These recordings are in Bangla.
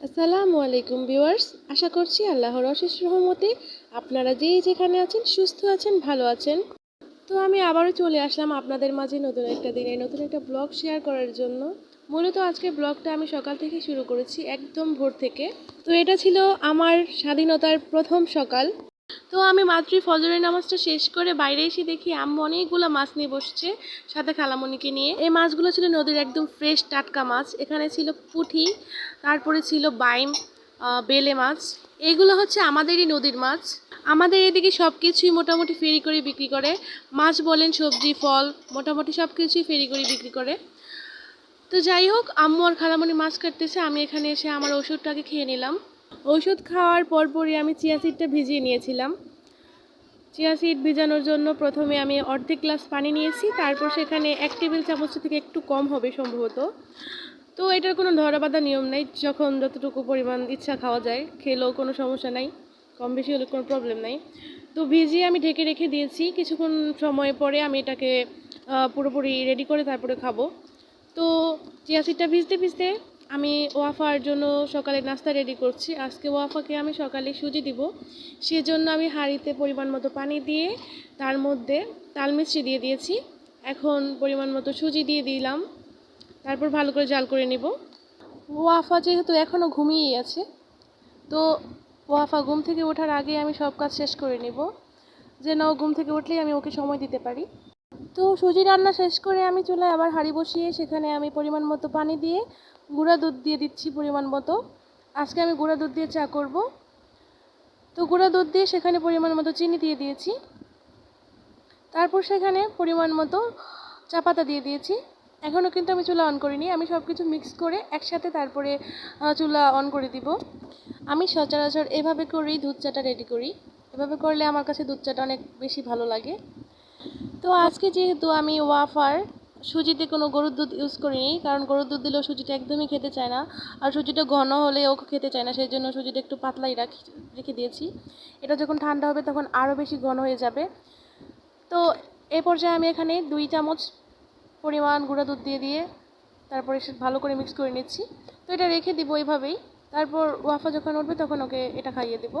আসসালামু আলাইকুম ভিউয়ার্স, আশা করছি আল্লাহর অশেষ রহমতে আপনারা যেই যেখানে আছেন, সুস্থ আছেন, ভালো আছেন। তো আমি আবারও চলে আসলাম আপনাদের মাঝে নতুন একটা দিনে নতুন একটা ব্লগ শেয়ার করার জন্য। মূলত আজকের ব্লগটা আমি সকাল থেকে শুরু করেছি একদম ভোর থেকে। তো এটা ছিল আমার স্বাধীনতার প্রথম সকাল। তো আমি মাতৃ ফজরের নামাজটা শেষ করে বাইরে এসে দেখি আম্মু অনেকগুলো মাছ নিয়ে বসছে সাথে খালামণিকে নিয়ে। এই মাছগুলো ছিল নদীর একদম ফ্রেশ টাটকা মাছ। এখানে ছিল পুঁটি, তারপরে ছিল বাইম বেলে মাছ। এগুলো হচ্ছে আমাদেরই নদীর মাছ। আমাদের এদিকে সব কিছুই মোটামুটি ফেরি করে বিক্রি করে। মাছ বলেন সবজি, ফল, মোটামুটি সব কিছুই ফেরি করে বিক্রি করে। তো যাই হোক, আম্মু আর খালামণি মাছ কাটতেছে। আমি এখানে এসে আমার ওষুধটাকে খেয়ে নিলাম। ওষুধ খাওয়ার পরপরই আমি চিয়া সিডটা ভিজিয়ে নিয়েছিলাম। চিয়া সিড ভিজানোর জন্য প্রথমে আমি অর্ধেক গ্লাস পানি নিয়েছি, তারপর সেখানে এক টেবিল চামচ থেকে একটু কম হবে সম্ভবত। তো এটার কোনো ধরাবাধা নিয়ম নেই, যখন যতটুকু পরিমাণ ইচ্ছা খাওয়া যায়, খেলেও কোনো সমস্যা নাই, কম বেশি হলে কোনো প্রবলেম নাই। তো ভিজিয়ে আমি ঢেকে রেখে দিয়েছি, কিছুক্ষণ সময় পরে আমি এটাকে পুরোপুরি রেডি করে তারপরে খাব। তো চিয়া সিডটা ভিজতে ভিজতে আমি ওয়াফার জন্য সকালে নাস্তা রেডি করছি। আজকে ওয়াফাকে আমি সকালে সুজি দিব। সেজন্য আমি হাঁড়িতে পরিমাণ মতো পানি দিয়ে তার মধ্যে তাল মিষ্টি দিয়ে দিয়েছি। এখন পরিমাণ মতো সুজি দিয়ে দিলাম। তারপর ভালো করে জাল করে নেব। ওয়াফা যেহেতু এখনও ঘুমিয়েই আছে, তো ওয়াফা ঘুম থেকে ওঠার আগে আমি সব কাজ শেষ করে নেব। যেন ঘুম থেকে উঠলেই আমি ওকে সময় দিতে পারি। তো সুজি রান্না শেষ করে আমি চুলায় আবার হাঁড়ি বসিয়ে সেখানে আমি পরিমাণ মতো পানি দিয়ে গুঁড়া দুধ দিয়ে দিচ্ছি পরিমাণ মতো। আজকে আমি গুঁড়া দুধ দিয়ে চা করব। তো গুঁড়া দুধ দিয়ে সেখানে পরিমাণ মতো চিনি দিয়ে দিয়েছি। তারপর সেখানে পরিমাণ মতো চা পাতা দিয়ে দিয়েছি। এখনও কিন্তু আমি চুলা অন করিনি, আমি সব কিছু মিক্স করে একসাথে তারপরে চুলা অন করে দিব। আমি সচরাচর এভাবে করেই দুধ চাটা রেডি করি। এভাবে করলে আমার কাছে দুধ চাটা অনেক বেশি ভালো লাগে। তো আজকে যেহেতু আমি ওয়াফার, সুজিতে কোনো গরুর দুধ ইউজ করিনি, কারণ গরুর দুধ দিলেও সুজিটা একদমই খেতে চায় না। আর সুজিটা ঘন হলে ও খেতে চায় না, সেই জন্য সুজিটা একটু পাতলাই রাখি, রেখে দিয়েছি। এটা যখন ঠান্ডা হবে তখন আরও বেশি ঘন হয়ে যাবে। তো এই পর্যায়ে আমি এখানে দুই চামচ পরিমাণ গুঁড়া দুধ দিয়ে দিয়ে তারপরে ভালো করে মিক্স করে নিচ্ছি। তো এটা রেখে দিব এইভাবেই তারপর ওয়াফা যখন উঠবে তখন ওকে এটা খাইয়ে দেবো।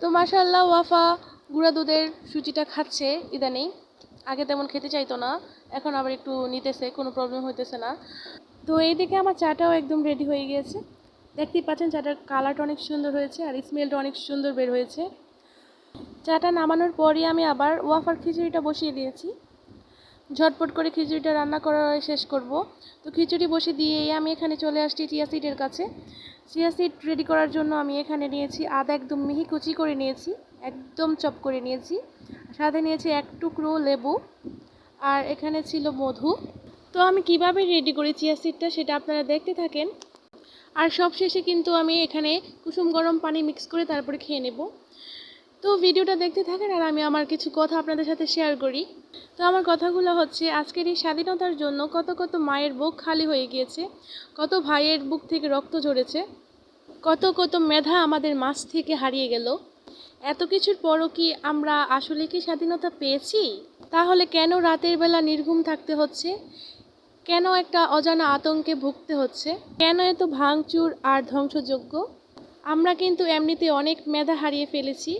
তো মাশাল্লাহ ওয়াফা গুঁড়া দুধের সুজিটা খাচ্ছে ইদানিং। আগে তেমন খেতে চাইতো না, এখন আবার একটু নিতেছে, কোনো প্রবলেম হইতেছে না। তো এইদিকে আমার চাটাও একদম রেডি হয়ে গিয়েছে। দেখতেই পাচ্ছেন চাটার কালারটা অনেক সুন্দর হয়েছে আর স্মেলটা অনেক সুন্দর বের হয়েছে। চাটা নামানোর পরই আমি আবার ওয়াফার খিচুড়িটা বসিয়ে দিয়েছি। ঝটপট করে খিচুড়িটা রান্না করা শেষ করব। তো খিচুড়ি বসে দিয়েই আমি এখানে চলে আসছি চিয়া সিডের কাছে। চিয়া সিড রেডি করার জন্য আমি এখানে নিয়েছি আদা একদম মিহি কুচি করে নিয়েছি। একদম চপ করে নিয়েছি। সাথে নিয়েছি এক টুকরো লেবু আর এখানে ছিল মধু। তো আমি কীভাবে রেডি করি চিয়া সিডটা সেটা আপনারা দেখতে থাকেন। আর সব শেষে কিন্তু আমি এখানে কুসুম গরম পানি মিক্স করে তারপরে খেয়ে নেব। তো ভিডিওটা দেখতে থাকেন আর আমি আমার কিছু কথা আপনাদের সাথে শেয়ার করি। তো আমার কথাগুলো হচ্ছে, আজকের এই স্বাধীনতার জন্য কত কত মায়ের বুক খালি হয়ে গিয়েছে, কত ভাইয়ের বুক থেকে রক্ত ঝরেছে, কত কত মেধা আমাদের মাছ থেকে হারিয়ে গেল। এত কিছুর পরও কি আমরা আসলে কি স্বাধীনতা পেয়েছি? তাহলে কেন রাতের বেলা নির্ঘুম থাকতে হচ্ছে? কেন একটা অজানা আতঙ্কে ভুগতে হচ্ছে? কেন এত ভাঙচুর আর ধ্বংসযোগ্য? আমরা কিন্তু এমনিতে অনেক মেধা হারিয়ে ফেলেছি।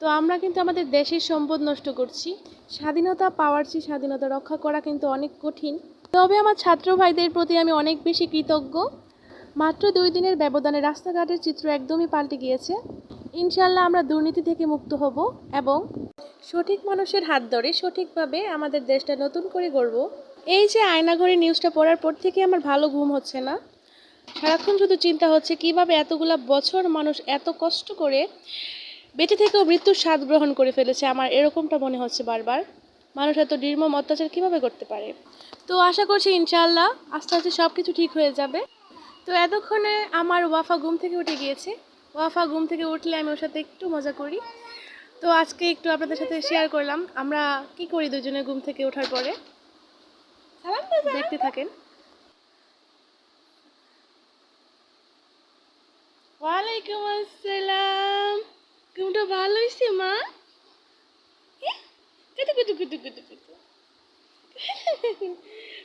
তো আমরা কিন্তু আমাদের দেশের সম্পদ নষ্ট করছি। স্বাধীনতা পাওয়ার চেয়ে স্বাধীনতা রক্ষা করা কিন্তু অনেক কঠিন। তবে আমার ছাত্র ভাইদের প্রতি আমি অনেক বেশি কৃতজ্ঞ। মাত্র দুই দিনের ব্যবধানে রাস্তাঘাটের চিত্র একদমই পাল্টে গিয়েছে। ইনশাল্লাহ আমরা দুর্নীতি থেকে মুক্ত হব এবং সঠিক মানুষের হাত ধরে সঠিকভাবে আমাদের দেশটা নতুন করে গড়ব। এই যে আয়নাঘরে নিউজটা পড়ার পর থেকে আমার ভালো ঘুম হচ্ছে না। সারাক্ষণ শুধু চিন্তা হচ্ছে কীভাবে এতগুলা বছর মানুষ এত কষ্ট করে বেঁচে থেকেও মৃত্যুর স্বাদ গ্রহণ করে ফেলেছে, আমার এরকমটা মনে হচ্ছে বারবার। মানুষ এত নির্মম অত্যাচার কীভাবে করতে পারে? তো আশা করছি ইনশাআল্লাহ আস্তে আস্তে সব কিছু ঠিক হয়ে যাবে। তো এতক্ষণে আমার ওয়াফা ঘুম থেকে উঠে গিয়েছে। ওয়াফা ঘুম থেকে উঠলে আমি ওর সাথে একটু মজা করি। তো আজকে একটু আপনাদের সাথে শেয়ার করলাম। আমরা কি করি দুজনে ঘুম থেকে ওঠার পরে? দেখতে থাকেন। ওয়ালাইকুম আসসালাম। ঘুমটা ভালো হয়েছে মা?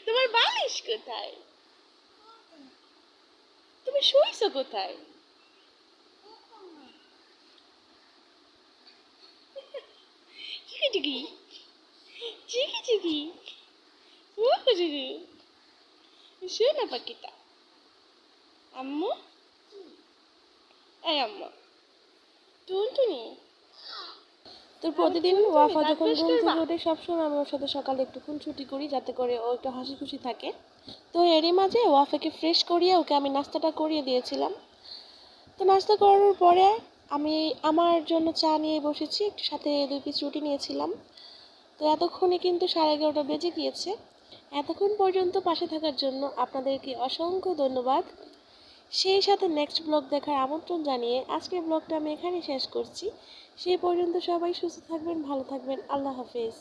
তোমার বালিশ কোথায়? তুমি শুইছো কোথায়? চিকি চিকি চিকি চিকি ও চিকি শোনা পাখিটা। আম্মু? এই আম্মু। টুনটুনি। তো প্রতিদিন ওয়াফা যখন ঘুম থেকে ওঠে সবসময় আমি ওর সাথে সকালে একটু ছুটি করি যাতে করে ও একটু হাসি খুশি থাকে। তো এরই মাঝে ওয়াফাকে ফ্রেশ করিয়ে ওকে আমি নাস্তাটা করিয়ে দিয়েছিলাম। তো নাস্তা করানোর পরে আমি আমার জন্য চা নিয়ে বসেছি, একটু সাথে দুই পিস রুটি নিয়েছিলাম। তো এতক্ষণে কিন্তু সাড়ে এগারোটা বেজে গিয়েছে। এতক্ষণ পর্যন্ত পাশে থাকার জন্য আপনাদেরকে অসংখ্য ধন্যবাদ। সেই সাথে নেক্সট ব্লগ দেখার আমন্ত্রণ জানিয়ে আজকের ব্লগটা আমি এখানে শেষ করছি। সেই পর্যন্ত সবাই সুস্থ থাকবেন, ভালো থাকবেন। আল্লাহ হাফেজ।